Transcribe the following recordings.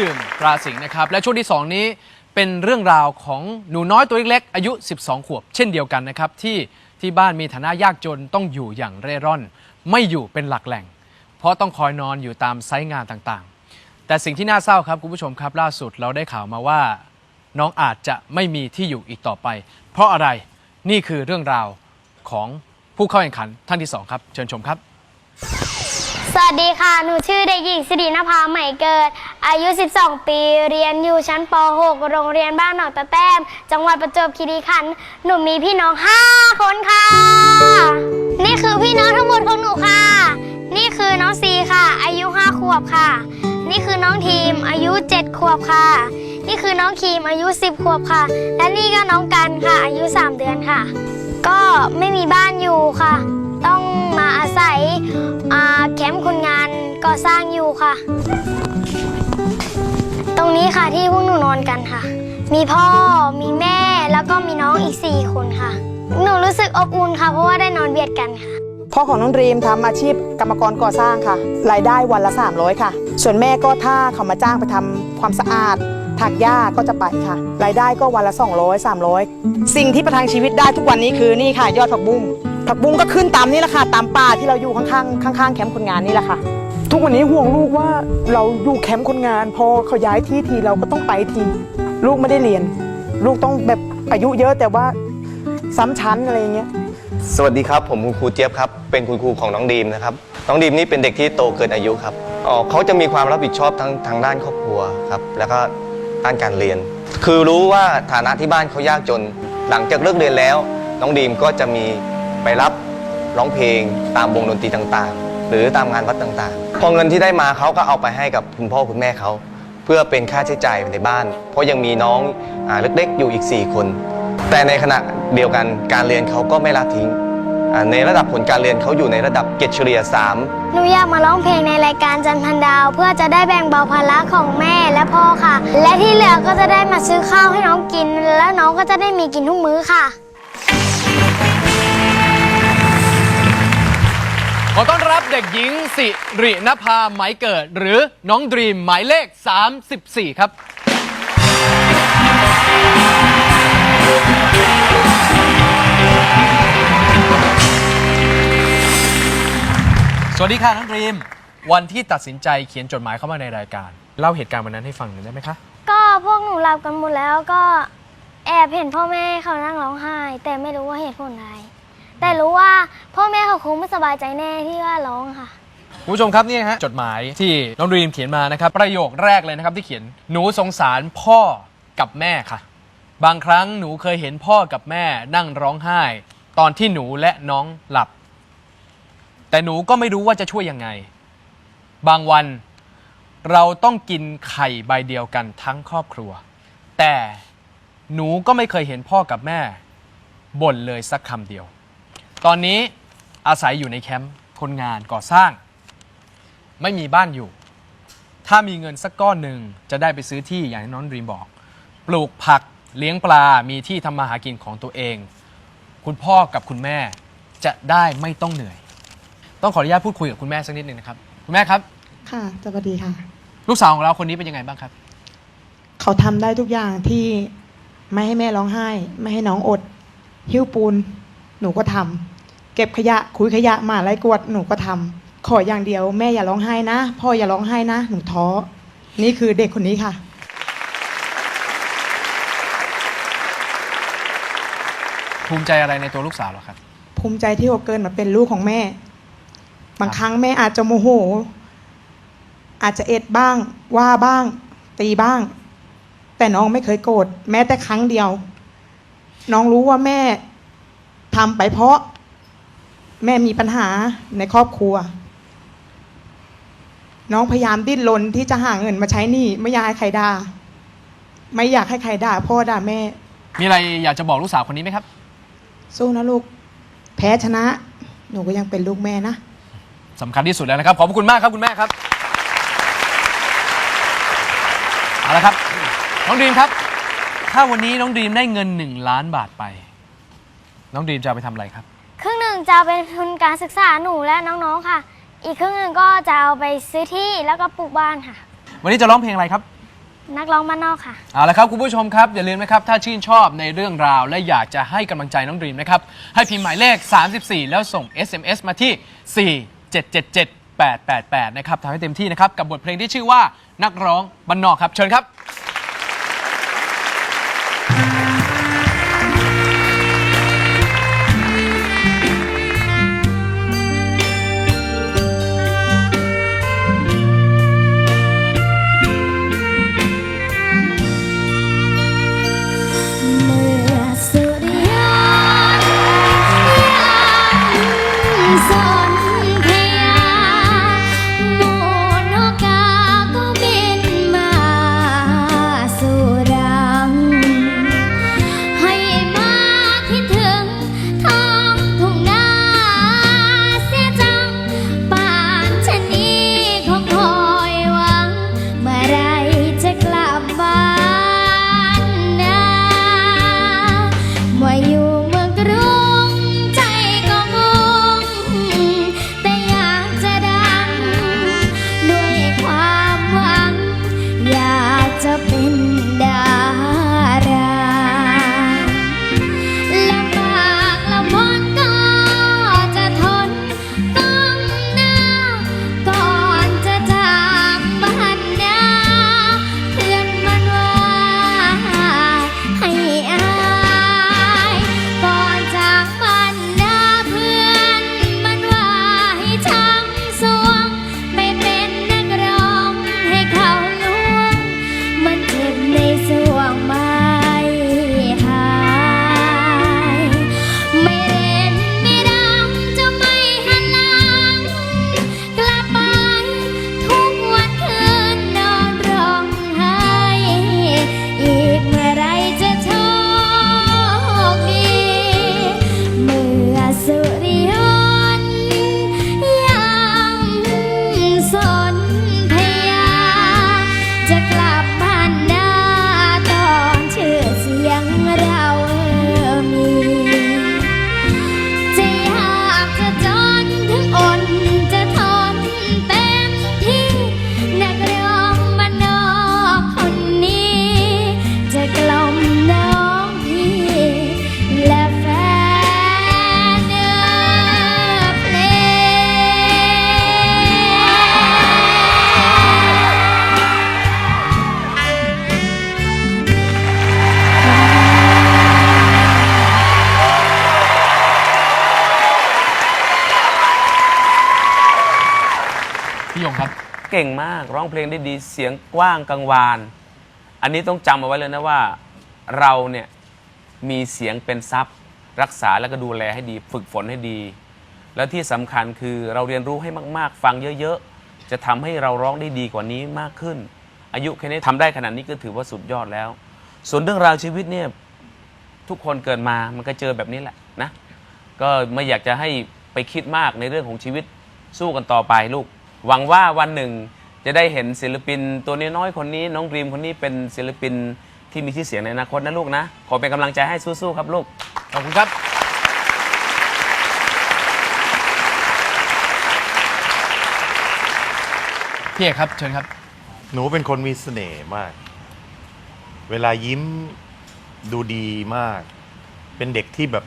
ดื่มตราสิงห์นะครับ และช่วงที่ 2 นี้เป็นเรื่องราวของหนูน้อยตัวเล็กๆ อายุ 12 ขวบ เช่นเดียวกันนะครับที่ที่บ้านมีฐานะยากจนต้องอยู่อย่างเร่ร่อน ไม่อยู่เป็นหลักแหล่ง เพราะต้องคอยนอนอยู่ตามไซต์งานต่างๆ แต่สิ่งที่น่าเศร้าครับคุณผู้ชมครับล่าสุดเราได้ข่าวมาว่า น้องอาจจะไม่มีที่อยู่อีกต่อไป เพราะอะไรนี่คือเรื่องราวของผู้เข้าแข่งขันท่านที่สองครับ เชิญชมครับ วัสดีค่ะ หนูชื่อเด็กหญิงสิรินภาใหม่เกิด อายุ 12 ปี เรียนอยู่ชั้นป .6 โรงเรียนบ้านหนองตะแต้ม จังหวัดประจวบคีรีขันธ์ หนูมีพี่น้อง 5 คนค่ะ นี่คือพี่น้องทั้งหมดของหนูค่ะ นี่คือน้องซีค่ะ อายุ 5 ขวบค่ะ นี่คือน้องทีม อายุ 7 ขวบค่ะ นี่คือน้องคีม อายุ 10 ขวบค่ะ และนี่ก็น้องกันค่ะ อายุ 3 เดือนค่ะ ก็ไม่มีบ้านอยู่ค่ะ ต้อง อาศัยแคมป์คนงานก่อสร้างอยู่ค่ะ ตรงนี้ค่ะที่พวกหนูนอนกันค่ะ มีพ่อมีแม่แล้วก็มีน้องอีก 4 คนค่ะ หนูรู้สึกอบอุ่นค่ะ เพราะว่าได้นอนเบียดกันค่ะพ่อของน้องดรีมทำอาชีพกรรมกรก่อสร้างค่ะ รายได้วันละ 300 ค่ะ ส่วนแม่ก็ถ้าเขามาจ้างไปทำความสะอาดถักหญ้าก็จะไปค่ะ รายได้ก็วันละ 200 300 สิ่งที่ประทังชีวิตได้ทุกวันนี้คือนี่ค่ะ ยอดผักบุ้ง ผักบุ้งก็ขึ้นตามนี่แหละค่ะ ตามป่าที่เราอยู่ข้างๆข้างๆแคมป์คนงานนี่แหละค่ะ ทุกวันนี้ห่วงลูกว่าเราอยู่แคมป์คนงาน พอเขาย้ายที่ทีเราก็ต้องไปทีลูกไม่ได้เรียน ลูกต้องแบบอายุเยอะแต่ว่าซ้ำชั้นอะไรอย่างเงี้ยสวัสดีครับ ผมคุณครูเจี๊ยบครับเป็นคุณครูของน้องดีมนะครับน้องดีมนี่เป็นเด็กที่โตเกินอายุครับอ๋อเขาจะมีความรับผิดชอบทั้งทางด้านครอบครัวครับแล้วก็ด้านการเรียน คือรู้ว่าฐานะที่บ้านเขายากจน หลังจากเลิกเรียนแล้ว น้องดีมก็จะมี ไปรับร้องเพลงตามวงดนตรีต่างๆ หรือตามงานวัดต่างๆ พอเงินที่ได้มาเขาก็เอาไปให้กับคุณพ่อคุณแม่เขาเพื่อเป็นค่าใช้จ่ายในบ้าน เพราะยังมีน้องอเล็กๆอยู่อีก 4 คน แต่ในขณะเดียวกันการเรียนเขาก็ไม่ละทิ้งในระดับผลการเรียนเขาอยู่ในระดับเกรดเฉลี่ย3หนูอยากมาร้องเพลงในรายการจันทร์พันดาว เพื่อจะได้แบ่งเบาภาระของแม่และพ่อค่ะ และที่เหลือก็จะได้มาซื้อข้าวให้น้องกิน แล้วน้องก็จะได้มีกินทุกมื้อค่ะ อต้อนรับเด็กหญิงสิรินภาไหมเกิด หรือน้องดรีมหมายเลข 34 ครับ สวัสดีค่ะน้องดรีม วันที่ตัดสินใจเขียนจดหมายเข้ามาในรายการ เล่าเหตุการณ์วันนั้นให้ฟังหน่อยได้ไหมคะ ก็พวกหนูหลับกันหมดแล้วก็แอบเห็นพ่อแม่เขานั่งร้องไห้ แต่ไม่รู้ว่าเหตุผลอะไร แต่รู้ว่าพ่อแม่เขาคงไม่สบายใจแน่ที่ว่าร้องค่ะ คุณผู้ชมครับนี่ฮะจดหมายที่น้องดรีมเขียนมานะครับ ประโยคแรกเลยนะครับที่เขียนหนูสงสารพ่อกับแม่ค่ะ บางครั้งหนูเคยเห็นพ่อกับแม่นั่งร้องไห้ ตอนที่หนูและน้องหลับ แต่หนูก็ไม่รู้ว่าจะช่วยยังไง บางวันเราต้องกินไข่ใบเดียวกันทั้งครอบครัว แต่หนูก็ไม่เคยเห็นพ่อกับแม่บ่นเลยสักคำเดียว ตอนนี้อาศัยอยู่ในแคมป์คนงานก่อสร้าง ไม่มีบ้านอยู่ ถ้ามีเงินสักก้อนหนึ่งจะได้ไปซื้อที่อย่างที่น้องดรีมบอก ปลูกผักเลี้ยงปลามีที่ทำมาหากินของตัวเอง คุณพ่อกับคุณแม่จะได้ไม่ต้องเหนื่อย ต้องขออนุญาตพูดคุยกับคุณแม่สักนิดหนึ่งนะครับ คุณแม่ครับ ค่ะสวัสดีค่ะ ลูกสาวของเราคนนี้เป็นยังไงบ้างครับ เขาทำได้ทุกอย่างที่ไม่ให้แม่ร้องไห้ ไม่ให้น้องอด หิ้วปูน หนูก็ทำ เก็บขยะคุยขยะหมาไล่กวดหนูก็ทำขออย่างเดียวแม่อย่าร้องไห้นะ พ่ออย่าร้องไห้นะ หนูท้อ นี่คือเด็กคนนี้ค่ะ ภูมิใจอะไรในตัวลูกสาวเหรอครับ ภูมิใจที่เขาเกินมาเป็นลูกของแม่ บางครั้งแม่อาจจะโมโห อาจจะเอ็ดบ้าง ว่าบ้าง ตีบ้าง แต่น้องไม่เคยโกรธแม้แต่ครั้งเดียว น้องรู้ว่าแม่ทำไปเพราะ แม่มีปัญหาในครอบครัว น้องพยายามดิ้นรนที่จะหาเงินมาใช้หนี้ไม่อยากให้ใครด่าไม่อยากให้ใครด่าพ่อด่าแม่ มีอะไรอยากจะบอกลูกสาวคนนี้ไหมครับ สู้นะลูก แพ้ชนะ หนูก็ยังเป็นลูกแม่นะสำคัญที่สุดแล้วนะครับ ขอบพระคุณมากครับคุณแม่ครับเอาละครับ น้องดรีมครับ ถ้าวันนี้น้องดรีมได้เงิน 1 ล้านบาทไป น้องดรีมจะเอาไปทำอะไรครับครึ่ งหนึ่งจะเอาเป็นทุนการศึกษาหนูและน้องๆค่ะ อีกครึ่งหนึ่งก็จะเอาไปซื้อที่แล้วก็ปลูกบ้านค่ะ วันนี้จะร้องเพลงอะไรครับ นักร้องบ้านนอกค่ะ เอาละครับคุณผู้ชมครับอย่าลืมนะครับถ้าชื่นชอบในเรื่องราว และอยากจะให้กำลังใจน้องดรีมนะครับให้พิมพ์หมายเลข 34 แล้วส่ง SMS มาที่ 4777888 นะครับทำให้เต็มที่นะครับกับบทเพลงที่ชื่อว่านักร้องบ้านนอกครับเชิญครับ ก่งมาก ร้องเพลงได้ดีเสียงกว้างกังวาน อันนี้ต้องจำเอาไว้เลยนะว่า เราเนี่ยมีเสียงเป็นทรัพย์ รักษาแล้วก็ดูแลให้ดี ฝึกฝนให้ดี แล้วที่สำคัญคือเราเรียนรู้ให้มาก ๆ ฟังเยอะๆ จะทำให้เราร้องได้ดีกว่านี้มากขึ้น อายุแค่นี้ทำได้ขนาดนี้ก็ถือว่าสุดยอดแล้ว ส่วนเรื่องราวชีวิตเนี่ยทุกคนเกิดมามันก็เจอแบบนี้แหละนะก็ไม่อยากจะให้ไปคิดมากในเรื่องของชีวิตสู้กันต่อไปลูก หวังว่าวันหนึ่ง จะได้เห็นศิลปินตัวน้อยๆคนนี้น้องดรีมคนนี้เป็นศิลปินที่มีชื่อเสียงในอนาคตนะลูกนะ ขอเป็นกำลังใจให้สู้ๆครับลูก ขอบคุณครับ พี่เอกครับเชิญครับ หนูเป็นคนมีเสน่ห์มาก เวลายิ้มดูดีมาก เป็นเด็กที่แบบ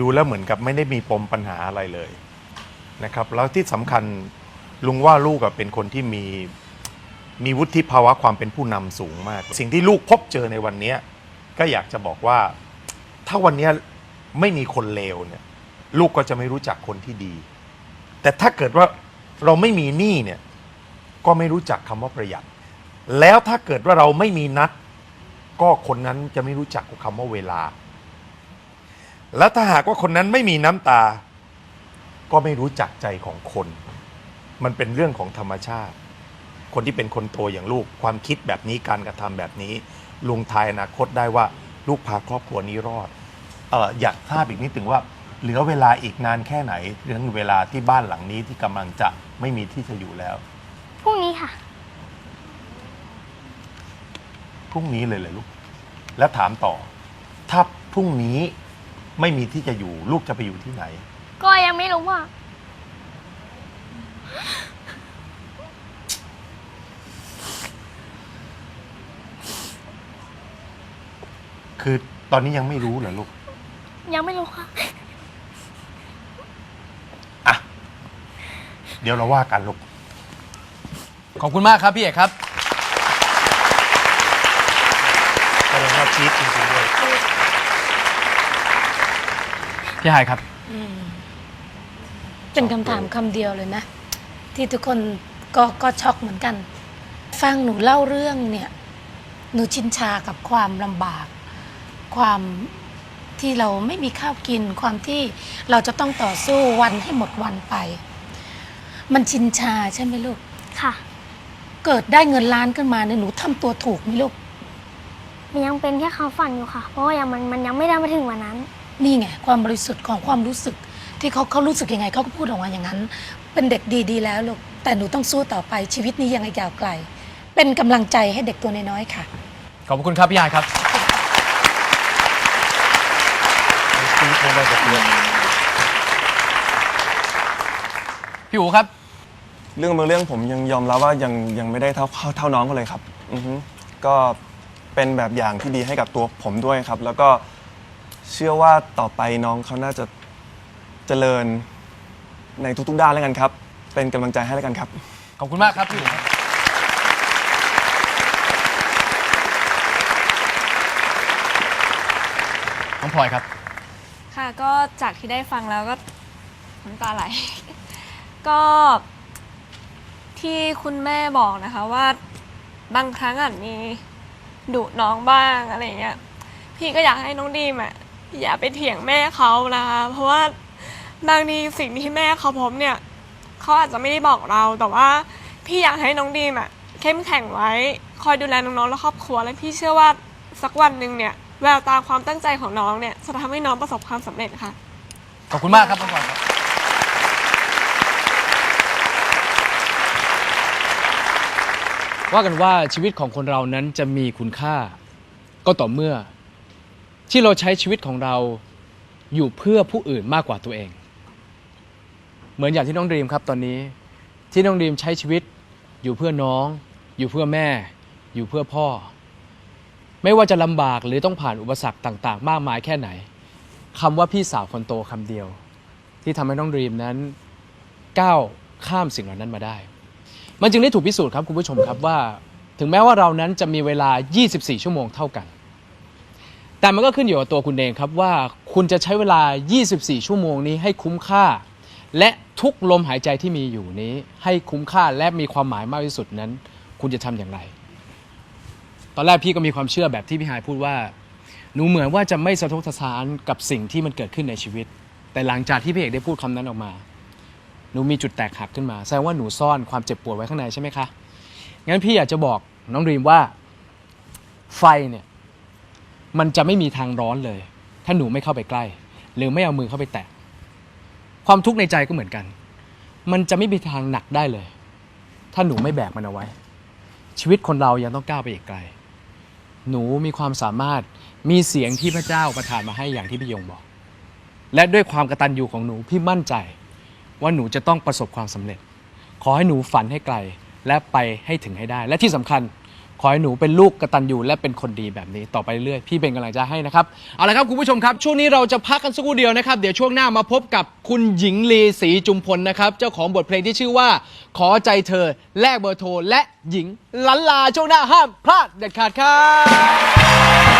ดูแล้วเหมือนกับไม่ได้มีปมปัญหาอะไรเลยนะครับ แล้วที่สำคัญ ลุงว่าลูกอะเป็นคนที่มีมีวุฒิภาวะความเป็นผู้นำสูงมาก สิ่งที่ลูกพบเจอในวันเนี้ยก็อยากจะบอกว่า ถ้าวันเนี้ยไม่มีคนเลวเนี่ย ลูกก็จะไม่รู้จักคนที่ดี แต่ถ้าเกิดว่าเราไม่มีหนี้เนี่ย ก็ไม่รู้จักคำว่าประหยัด แล้วถ้าเกิดว่าเราไม่มีนัด ก็คนนั้นจะไม่รู้จักคำว่าเวลา แล้วถ้าหากว่าคนนั้นไม่มีน้ำตา ก็ไม่รู้จักใจของคน มันเป็นเรื่องของธรรมชาติ คนที่เป็นคนโตอย่างลูก ความคิดแบบนี้การกระทำแบบนี้ ลุงทายอนาคตได้ว่าลูกพาครอบครัวนี้รอดเอออยากทราบอีกนิดถึงว่า เหลือเวลาอีกนานแค่ไหนเรื่องเวลาที่บ้านหลังนี้ที่กำลังจะไม่มีที่จะอยู่แล้วพรุ่งนี้ค่ะพรุ่งนี้เลยเลยลูก แล้วถามต่อ ถ้าพรุ่งนี้ไม่มีที่จะอยู่ลูกจะไปอยู่ที่ไหน ก็ยังไม่รู้ว่า คือตอนนี้ยังไม่รู้เหรอลูก ยังไม่รู้ค่ะ อะ เดี๋ยวเราว่ากันลูก ขอบคุณมากครับพี่เอกครับ แสดงว่าชีตจริงๆด้วย พี่ไฮครับ เป็นคำถามคำเดียวเลยนะ ที่ทุกคนก็ก็ช็อกเหมือนกัน ฟังหนูเล่าเรื่องเนี่ยหนูชินชากับความลำบาก ความที่เราไม่มีข้าวกิน ความที่เราจะต้องต่อสู้วันให้หมดวันไป มันชินชาใช่ไหมลูก ค่ะ เกิดได้เงินล้านขึ้นมาเนี่ยหนูทำตัวถูกไหมลูก มันยังเป็นแค่ความฝันอยู่ค่ะ เพราะว่ายังมันมันยังไม่ได้มาถึงวันนั้น นี่ไงความบริสุทธิ์ของความรู้สึก ที่เขาเขารู้สึกยังไงเขาก็พูดออกมาอย่างนั้น เป็นเด็กดีดีแล้วลูกแต่หนูต้องสู้ต่อไปชีวิตนี้ยังยาวไกล เป็นกำลังใจให้เด็กตัวน้อยๆค่ะ ขอบคุณครับพี่ไฮครับชีตไม่ได้จะเพื่อนพี่อูครับ เรื่องบางเรื่องผมยังยอมรับว่ายังยังไม่ได้เท่าเท่าเท่าน้องเขาเลยครับอือฮึก็เป็นแบบอย่างที่ดีให้กับตัวผมด้วยครับ แล้วก็เชื่อว่าต่อไปน้องเขาน่าจะ เจริญในทุกๆด้านแล้วกันครับ เป็นกำลังใจให้แล้วกันครับ ขอบคุณมากครับพี่อูครับน้องพลอยครับ ค่ะก็จากที่ได้ฟังแล้วก็น้ำตาไหล ก็ที่คุณแม่บอกนะคะว่า บางครั้งอาจมีดุน้องบ้างอะไรอย่างเงี้ยพี่ก็อยากให้น้องดีมอะอย่าไปเถียงแม่เขานะคะเพราะว่า บางทีสิ่งที่แม่เขาพบเนี่ยเขาอาจจะไม่ได้บอกเรา แต่ว่าพี่อยากให้น้องดีมอะเข้มแข็งไว้ คอยดูแลน้องๆและครอบครัว และพี่เชื่อว่าสักวันหนึ่งเนี่ยแววตาความตั้งใจของน้องเนี่ยจะทำให้น้องประสบความสำเร็จค่ะ ขอบคุณมากครับน้องพลอยครับว่ากันว่าชีวิตของคนเรานั้นจะมีคุณค่า ก็ต่อเมื่อ ที่เราใช้ชีวิตของเราอยู่เพื่อผู้อื่นมากกว่าตัวเอง เหมือนอย่างที่น้องดรีมครับตอนนี้ ที่น้องดรีมใช้ชีวิตอยู่เพื่อน้อง อยู่เพื่อแม่ อยู่เพื่อพ่อ ไม่ว่าจะลำบากหรือต้องผ่านอุปสรรคต่างๆ มากมายแค่ไหนคำว่าพี่สาวคนโตคำเดียว ที่ทำให้น้องดรีมนั้นก้าวข้ามสิ่งเหล่านั้นมาได้ มันจึงได้ถูกพิสูจน์ครับคุณผู้ชมครับว่า ถึงแม้ว่าเรานั้นจะมีเวลา 24 ชั่วโมงเท่ากัน แต่มันก็ขึ้นอยู่กับตัวคุณเองครับว่าคุณจะใช้เวลา 24 ชั่วโมงนี้ให้คุ้มค่า และทุกลมหายใจที่มีอยู่นี้ ให้คุ้มค่าและมีความหมายมากที่สุดนั้น คุณจะทำอย่างไร ตอนแรกพี่ก็มีความเชื่อแบบที่พี่หายพูดว่า หนูเหมือนว่าจะไม่สะทกสะท้านกับสิ่งที่มันเกิดขึ้นในชีวิต แต่หลังจากที่พี่เอกได้พูดคำนั้นออกมา หนูมีจุดแตกหักขึ้นมาแสดงว่าหนูซ่อนความเจ็บปวดไว้ข้างในใช่ไหมคะงั้นพี่อยากจะบอกน้องรีมว่าไฟเนี่ยมันจะไม่มีทางร้อนเลย ถ้าหนูไม่เข้าไปใกล้ หรือไม่เอามือเข้าไปแตะ ความทุกข์ในใจก็เหมือนกัน มันจะไม่มีทางหนักได้เลย ถ้าหนูไม่แบกมันเอาไว้ ชีวิตคนเรายังต้องก้าวไปอีกไกล หนูมีความสามารถมีเสียงที่พระเจ้าประทานมาให้อย่างที่พี่ยงบอก และด้วยความกระตัญญูของหนูพี่มั่นใจ ว่าหนูจะต้องประสบความสำเร็จ ขอให้หนูฝันให้ไกลและไปให้ถึงให้ได้ และที่สำคัญ ขอให้หนูเป็นลูกกตัญญูและเป็นคนดีแบบนี้ต่อไปเรื่อยๆพี่เป็นกำลังใจให้นะครับเอาละครับคุณผู้ชมครับ ช่วงนี้เราจะพักกันสักครู่เดียวนะครับ เดี๋ยวช่วงหน้ามาพบกับคุณหญิงลีศรีจุมพลนะครับ เจ้าของบทเพลงที่ชื่อว่า ขอใจเธอ แลกเบอร์โทรและหญิงลันลาช่วงหน้าห้ามพลาดเด็ดขาดครับ